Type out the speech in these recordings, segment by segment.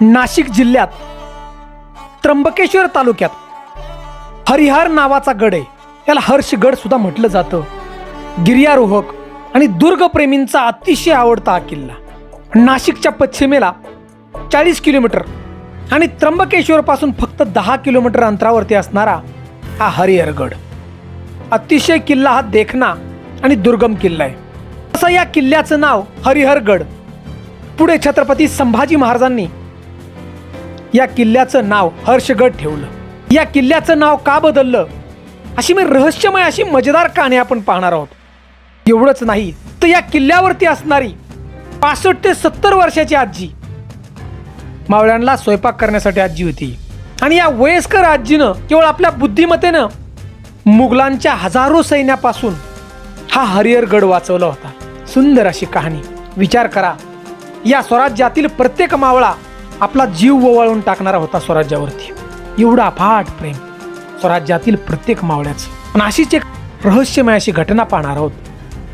नाशिक जिल्ह्यात त्र्यंबकेश्वर तालुक्यात हरिहर नावाचा गड आहे. याला हर्षगड सुद्धा म्हटलं जातं. गिर्यारोहक आणि दुर्गप्रेमींचा अतिशय आवडता हा किल्ला. नाशिकच्या पश्चिमेला चाळीस किलोमीटर आणि त्र्यंबकेश्वरपासून फक्त दहा किलोमीटर अंतरावरती असणारा हा हरिहरगड अतिशय किल्ला हा देखणा आणि दुर्गम किल्ला आहे. तसं या किल्ल्याचं नाव हरिहरगड पुढे छत्रपती संभाजी महाराजांनी या किल्ल्याचं नाव हर्षगड ठेवलं. या किल्ल्याचं नाव का बदललं? अशी मी रहस्यमय अशी मजेदार कहाणी आपण पाहणार आहोत. एवढंच नाही तर या किल्ल्यावरती असणारी पासष्ट ते सत्तर वर्षाची आजी मावळ्यांना स्वयंपाक करण्यासाठी आजी होती. आणि या वयस्कर आजीनं केवळ आपल्या बुद्धिमत्तेनं मुघलांच्या हजारो सैन्यापासून हा हरिहरगड वाचवला होता. सुंदर अशी कहाणी. विचार करा या स्वराज्यातील प्रत्येक मावळा आपला जीव ओवाळून टाकणारा होता स्वराज्यावरती. एवढा अफाट प्रेम. स्वराज्यातील प्रत्येक मावळ्याचं. पण अशीच एक रहस्यमय अशी घटना पाहणार आहोत.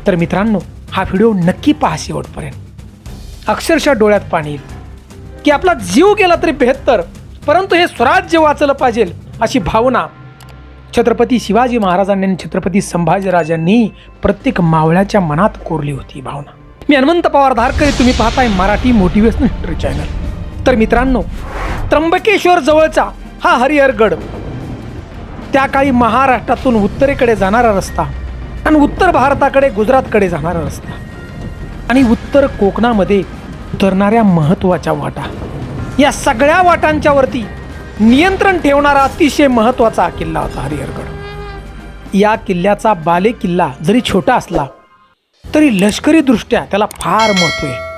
तर मित्रांनो हा व्हिडिओ नक्की पहा शेवटपर्यंत. अक्षरशः डोळ्यात पाणी येईल. की आपला जीव गेला तरी बेहत्तर परंतु हे स्वराज्य वाचलं पाहिजे अशी भावना छत्रपती शिवाजी महाराजांनी आणि छत्रपती संभाजीराजांनी प्रत्येक मावळ्याच्या मनात कोरली होती भावना. मी हनुमंत पवार धारकर तुम्ही पाहताय मराठी मोटिवेशनल हिस्ट्री चॅनल. तर मित्रांनो त्र्यंबकेश्वर जवळचा हा हरिहरगड त्या काळी महाराष्ट्रातून उत्तरेकडे जाणारा रस्ता आणि उत्तर भारताकडे गुजरातकडे जाणारा रस्ता आणि उत्तर कोकणामध्ये उतरणाऱ्या महत्त्वाच्या वाटा. या सगळ्या वाटांच्यावरती नियंत्रण ठेवणारा अतिशय महत्त्वाचा किल्ला होता हरिहरगड या किल्ल्याचा बाले किल्ला जरी छोटा असला तरी लष्करीदृष्ट्या त्याला फार महत्त्व आहे.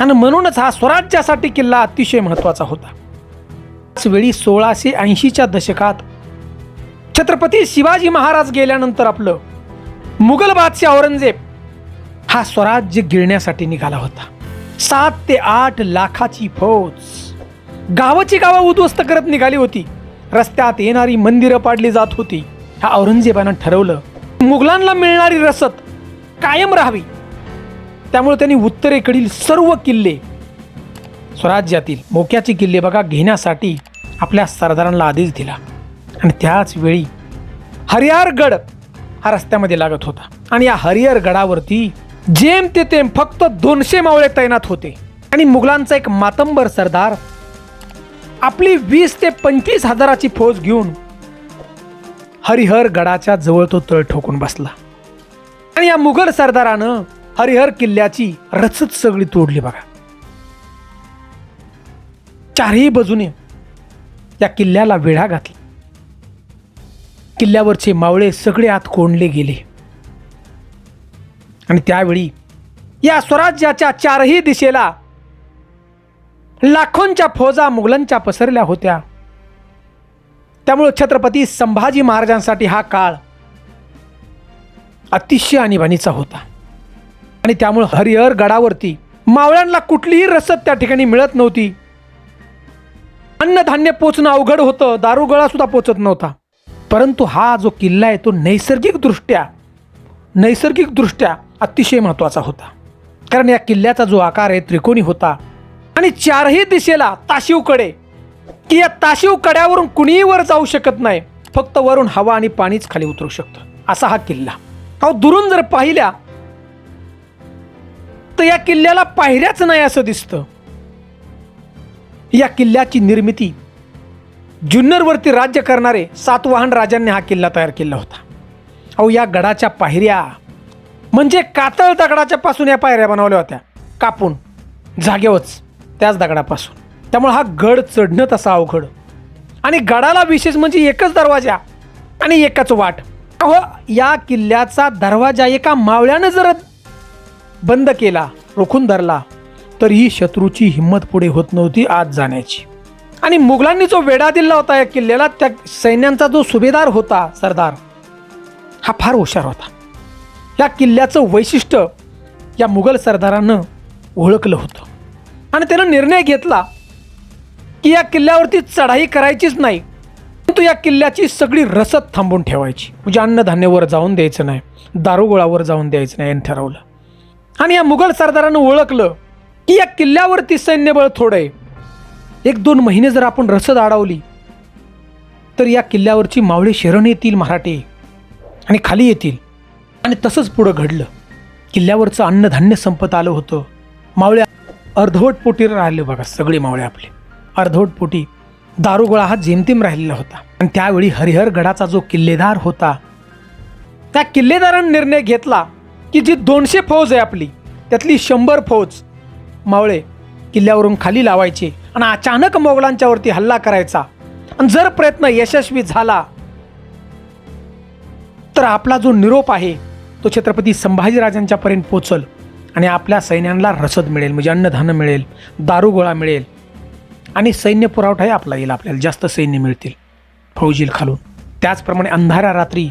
आणि म्हणूनच हा स्वराज्यासाठी किल्ला अतिशय महत्त्वाचा होता. वेळी सोळाशे ऐंशीच्या दशकात छत्रपती शिवाजी महाराज गेल्यानंतर आपलं मुघल बादशाह औरंगजेब हा स्वराज्य गिळण्यासाठी निघाला होता. सात ते आठ लाखाची फौज गावाची गावं उद्ध्वस्त करत निघाली होती. रस्त्यात येणारी मंदिरं पाडली जात होती. ह्या औरंगजेबानं ठरवलं मुघलांना मिळणारी रसत कायम राहावी. त्यामुळे त्यांनी उत्तरेकडील सर्व किल्ले स्वराज्यातील मोक्याचे किल्ले बघा घेण्यासाठी आपल्या सरदारांना आदेश दिला. आणि त्याच वेळी हरिहरगड हा रस्त्यामध्ये लागत होता. आणि या हरिहरगडावरती जेम ते तेम फक्त दोनशे मावळे तैनात होते. आणि मुघलांचा एक मातंबर सरदार आपली वीस ते पंचवीस हजाराची फौज घेऊन हरिहर गडाच्या जवळ तो तळ ठोकून बसला. आणि या मुघल सरदारानं हरिहर किल्ल्याची रचच सगळी तोडली बघा. चारही बाजूने या किल्ल्याला वेढा घातला. किल्ल्यावरचे मावळे सगळे आत कोंडले गेले. आणि त्यावेळी या स्वराज्याच्या चारही दिशेला लाखोंच्या फौजा मुघलांच्या पसरल्या होत्या. त्यामुळे छत्रपती संभाजी महाराजांसाठी हा काळ अतिशय आणीबाणीचा होता. आणि त्यामुळे हरिहर गडावरती मावळ्यांना कुठलीही रसद त्या ठिकाणी मिळत नव्हती. अन्नधान्य पोचणं अवघड होतं दारुगळा सुद्धा पोचत नव्हता. परंतु हा जो किल्ला आहे तो नैसर्गिकदृष्ट्या नैसर्गिकदृष्ट्या अतिशय महत्त्वाचा होता. कारण या किल्ल्याचा जो आकार आहे त्रिकोणी होता. आणि चारही दिशेला ताशीवकडे की या ताशीव कड्यावरून कुणीही वर जाऊ शकत नाही फक्त वरून हवा आणि पाणीच खाली उतरू शकतं. असा हा किल्ला. अहो दुरून जर पाहिल्या तर या किल्ल्याला पायऱ्याच नाही असं दिसतं. या किल्ल्याची निर्मिती जुन्नरवरती राज्य करणारे सातवाहन राजांनी हा किल्ला तयार केला होता. अहो या गडाच्या पायऱ्या म्हणजे कातळ दगडाच्या पासून या पायऱ्या बनवल्या होत्या. कापून जागेवरच त्याच दगडापासून. त्यामुळे हा गड चढणं तसा अवघड. आणि गडाला विशेष म्हणजे एकच दरवाजा आणि एकच वाट. अहो या किल्ल्याचा दरवाजा एका मावळ्यानं जर बंद केला रोखून धरला तरीही शत्रूची हिंमत पुढे होत नव्हती आत जाण्याची. आणि मुघलांनी जो वेढा दिला होता या किल्ल्याला त्या सैन्यांचा जो सुभेदार होता सरदार हा फार हुशार होता. या किल्ल्याचं वैशिष्ट्य या मुघल सरदारानं ओळखलं होतं. आणि त्यानं निर्णय घेतला की या किल्ल्यावरती चढाई करायचीच नाही परंतु या किल्ल्याची सगळी रसद थांबून ठेवायची. म्हणजे अन्नधान्यावर जाऊन द्यायचं नाही दारुगोळावर जाऊन द्यायचं नाही यांनी ठरवलं. आणि या मुघल सरदारानं ओळखलं की या किल्ल्यावरती सैन्यबळ थोडं आहे. एक दोन महिने जर आपण रसद अडवली तर या किल्ल्यावरची मावळे शरण येतील मराठे आणि खाली येतील. आणि तसंच पुढं घडलं. किल्ल्यावरचं अन्नधान्य संपत आलं होतं. मावळे अर्धवट पोटी राहिले बघा सगळे मावळे आपले. अर्धवट पोटी दारुगोळा हा जेमतेम राहिलेला होता. आणि त्यावेळी हरिहर गडाचा जो किल्लेदार होता त्या किल्लेदारानं निर्णय घेतला की जी दोनशे फौज आहे आपली त्यातली शंभर फौज मावळे किल्ल्यावरून खाली लावायचे आणि अचानक मोगलांच्यावरती हल्ला करायचा. आणि जर प्रयत्न यशस्वी झाला तर आपला जो निरोप आहे तो छत्रपती संभाजीराजांच्या पर्यंत पोचल आणि आपल्या सैन्यांना रसद मिळेल म्हणजे अन्नधान्य मिळेल दारुगोळा मिळेल आणि सैन्य पुरवठाही आपला येईल आपल्याला जास्त सैन्य मिळतील फौजील खालून. त्याचप्रमाणे अंधाऱ्या रात्री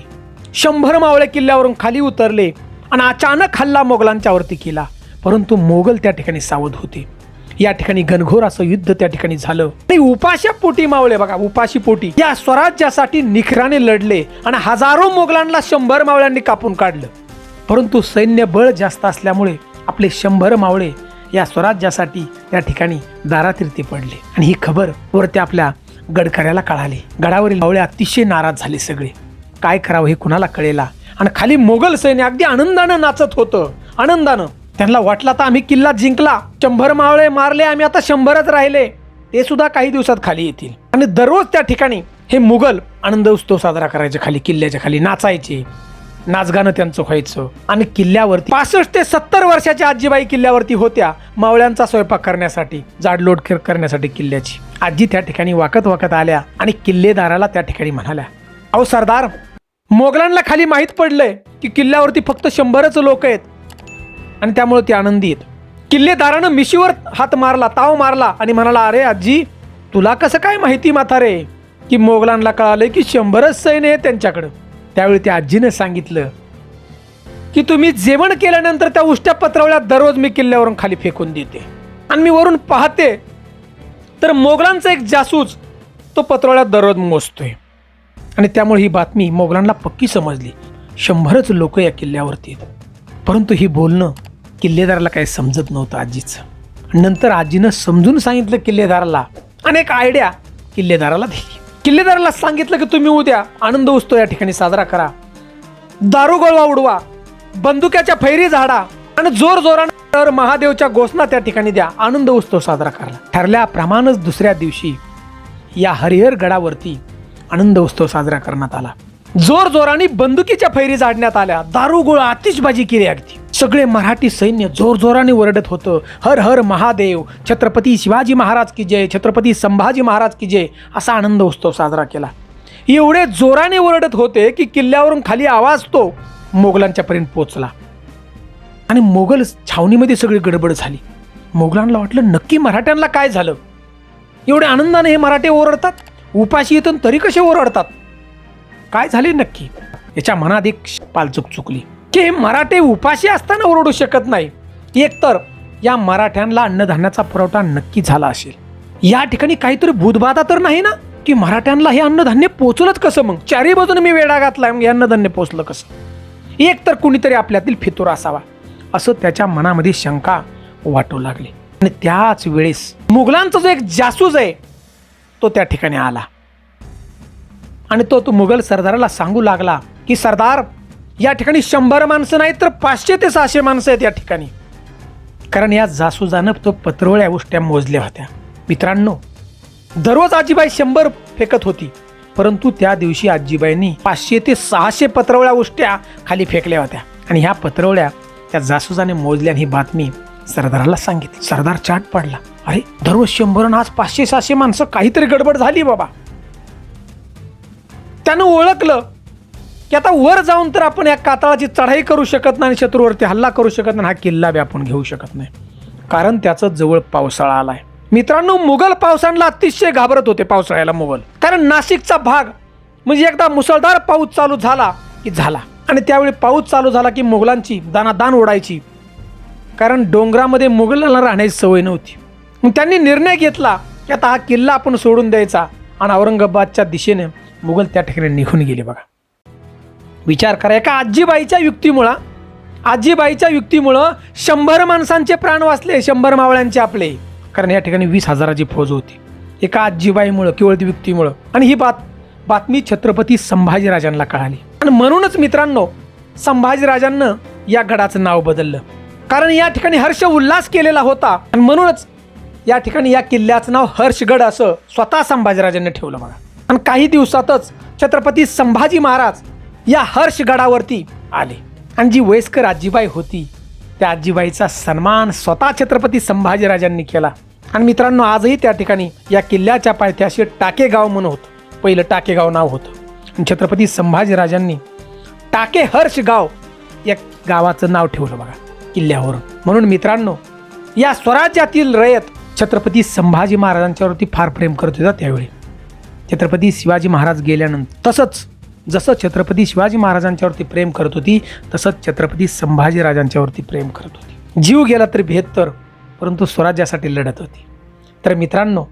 शंभर मावळे किल्ल्यावरून खाली उतरले आणि अचानक हल्ला मोगलांच्यावरती केला. परंतु मोगल त्या ठिकाणी सावध होते. या ठिकाणी घनघोर असं युद्ध त्या ठिकाणी झालं. ते उपाशा पोटी मावळे बघा उपाशी पोटी. या स्वराज्यासाठी निखराने लढले आणि हजारो मोगलांना शंभर मावळ्यांनी कापून काढलं. परंतु सैन्य बळ जास्त असल्यामुळे आपले शंभर मावळे या स्वराज्यासाठी त्या ठिकाणी दारातीर्थी पडले. आणि ही खबर वरती आपल्या गडकऱ्याला कळाली. गडावरील मावळे अतिशय नाराज झाले सगळे. काय करावं हे कुणाला कळेला? आणि खाली मोगल सैन्य अगदी आनंदानं नाचत होतं. आनंदानं. त्यांना वाटलं तर आम्ही किल्ला जिंकला. शंभर मावळे मारले आम्ही आता शंभरच राहिले. ते सुद्धा काही दिवसात खाली येतील. आणि दररोज त्या ठिकाणी हे मुघल आनंद उत्सव साजरा करायचे खाली किल्ल्याच्या खाली नाचायचे. नाचगाणं त्यांचं व्हायचं. आणि किल्ल्यावरती पासष्ट ते सत्तर वर्षाच्या आजीबाई किल्ल्यावरती होत्या मावळ्यांचा स्वयंपाक करण्यासाठी जाडलोट करण्यासाठी किल्ल्याची. आजी त्या ठिकाणी वाकत वाकत आल्या आणि किल्लेदाराला त्या ठिकाणी म्हणाल्या अहो सरदार मोगलांना खाली माहीत पडलंय की किल्ल्यावरती फक्त शंभरच लोक आहेत. आणि त्यामुळे ते आनंदी आहेत. किल्लेदारानं मिशीवर हात मारला ताव मारला आणि म्हणाला अरे आजी तुला कसं काय माहिती म्हातारे की मोगलांना कळालं की शंभरच सैन्य आहे त्यांच्याकडं. त्यावेळी त्या आजीनं सांगितलं की तुम्ही जेवण केल्यानंतर त्या उष्ट्या पत्रावळ्या दररोज मी किल्ल्यावरून खाली फेकून देते. आणि मी वरून पाहते तर मोगलांचा एक जासूस तो पत्रवळ्यात दररोज मोजतोय. आणि त्यामुळे ही बातमी मोगलांना पक्की समजली. शंभरच लोक या किल्ल्यावरती आहेत. परंतु ही बोलणं किल्लेदाराला काही समजत नव्हतं आजीचं. नंतर आजीनं समजून सांगितलं किल्लेदाराला अनेक आयडिया किल्लेदाराला दिली. किल्लेदाराला सांगितलं की तुम्ही उद्या आनंद उत्सव या ठिकाणी साजरा करा. दारुगोळवा उडवा बंदुक्याच्या फैरी झाडा आणि जोर जोरानं महादेवच्या घोषणा त्या ठिकाणी द्या. आनंद उत्सव साजरा करा. ठरल्याप्रमाणेच दुसऱ्या दिवशी या हरिहर गडावरती आनंद उत्सव साजरा करण्यात आला. जोर जोराने बंदुकीच्या फैरी झाडण्यात आल्या. दारुगोळा आतिषबाजी केली अगदी. सगळे मराठी सैन्य जोर जोराने ओरडत होतं. हर हर महादेव छत्रपती शिवाजी महाराज की जय छत्रपती संभाजी महाराज की जय असा आनंद उत्सव साजरा केला. एवढे जोराने ओरडत होते की किल्ल्यावरून खाली आवाज तो मोगलांच्या पर्यंत पोहोचला. आणि मोगल छावणीमध्ये सगळी गडबड झाली. मोगलांना वाटलं नक्की मराठ्यांना काय झालं? एवढे आनंदाने हे मराठे ओरडतात? उपाशी येतून तरी कसे ओरडतात? काय झाले नक्की? याच्या मनात एक पालचूक चुकली. की हे मराठे उपाशी असताना ओरडू शकत नाही. एकतर या मराठ्यांना अन्नधान्याचा पुरवठा नक्की झाला असेल. या ठिकाणी काहीतरी भूतबाधा तर नाही ना? की मराठ्यांना हे अन्नधान्य पोचलंच कसं मग? चारही बाजूने मी वेडा घातला मग हे अन्नधान्य पोचलं कसं? एक तर कुणीतरी आपल्यातील फितूर असावा. असं त्याच्या मनामध्ये शंका वाटू लागली. आणि त्याच वेळेस मुघलांचा जो एक जासूस आहे तो त्या ठिकाणी आला. आणि तो तो मुघल सरदाराला सांगू लागला की सरदार या ठिकाणी शंभर माणसं नाहीत तर पाचशे ते सहाशे माणसं आहेत या ठिकाणी. कारण या जासूजानं तो पत्रवळ्या उष्ट्या मोजल्या होत्या. मित्रांनो दररोज आजीबाई शंभर फेकत होती परंतु त्या दिवशी आजीबाईंनी पाचशे ते सहाशे पत्रवळ्या उष्ट्या खाली फेकल्या होत्या. आणि ह्या पत्रवळ्या त्या जासूजाने मोजल्या ही बातमी सरदाराला सांगितली. सरदार चाट पडला. अरे दररोज शंभर आज पाचशे सहाशे माणसं काहीतरी गडबड झाली बाबा. त्यानं ओळखलं की आता वर जाऊन तर आपण या कातळाची चढाई करू शकत नाही आणि शत्रूवरती हल्ला करू शकत नाही हा किल्ला बी आपण घेऊ शकत नाही. कारण त्याचं जवळ पावसाळा आलाय. मित्रांनो मुघल पावसाळ्याला अतिशय घाबरत होते पावसाळ्याला मुघल. कारण नाशिकचा भाग म्हणजे एकदा मुसळधार पाऊस चालू झाला की झाला. आणि त्यावेळी पाऊस चालू झाला की मुघलांची दानादान ओढायची. कारण डोंगरामध्ये मुघलांना राहण्याची सवय नव्हती. मग त्यांनी निर्णय घेतला की आता हा किल्ला आपण सोडून द्यायचा आणि औरंगाबादच्या दिशेने मुघल त्या ठिकाणी निघून गेले बघा. विचार करा एका आजीबाईच्या युक्तीमुळं आजीबाईच्या युक्तीमुळं शंभर माणसांचे प्राण वाचले शंभर मावळ्यांचे आपले. कारण या ठिकाणी वीस हजाराची फौज होती. एका आजीबाईमुळं केवळ ती व्यक्तीमुळं आणि ही बात बातमी छत्रपती संभाजीराजांना कळाली. आणि म्हणूनच मित्रांनो संभाजीराजांना या गडाचं नाव बदललं. कारण या ठिकाणी हर्ष उल्हास केलेला होता. आणि म्हणूनच या ठिकाणी या किल्ल्याचं नाव हर्षगड असं स्वतः संभाजीराजांनी ठेवलं बघा. आणि काही दिवसातच छत्रपती संभाजी महाराज या हर्षगडावरती आले. आणि जी वयस्कर आजीबाई होती त्या आजीबाईचा सन्मान स्वतः छत्रपती संभाजीराजांनी केला. आणि मित्रांनो आजही त्या ठिकाणी या किल्ल्याच्या पायथ्याशी टाकेगाव म्हणून होतं. पहिलं टाकेगाव नाव होतं. आणि छत्रपती संभाजीराजांनी टाके हर्ष गाव या गावाचं नाव ठेवलं बघा. किल्ल्यावर. म्हणून मित्रांनो या स्वराज्यातील रयत छत्रपती संभाजी महाराजांच्यावरती फार प्रेम करत होता त्यावेळी. छत्रपती शिवाजी महाराज गेल्यानंतर तसंच जसं छत्रपती शिवाजी महाराजांच्यावरती प्रेम करत होती तसंच छत्रपती संभाजीराजांच्यावरती प्रेम करत होती. जीव गेला तरी बेहत्तर परंतु स्वराज्यासाठी लढत होती. तर मित्रांनो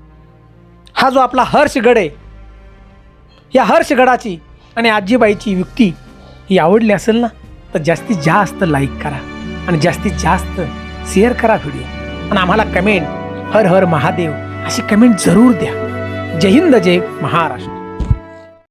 हा जो आपला हर्षगड आहे या हर्षगडाची आणि आजीबाईची युक्ती ही आवडली असेल ना तर जास्तीत जास्त लाईक करा. आणि जास्तीत जास्त शेअर करा व्हिडिओ आणि आम्हाला कमेंट हर हर महादेव अशी कमेंट जरूर द्या. जय हिंद जय महाराष्ट्र.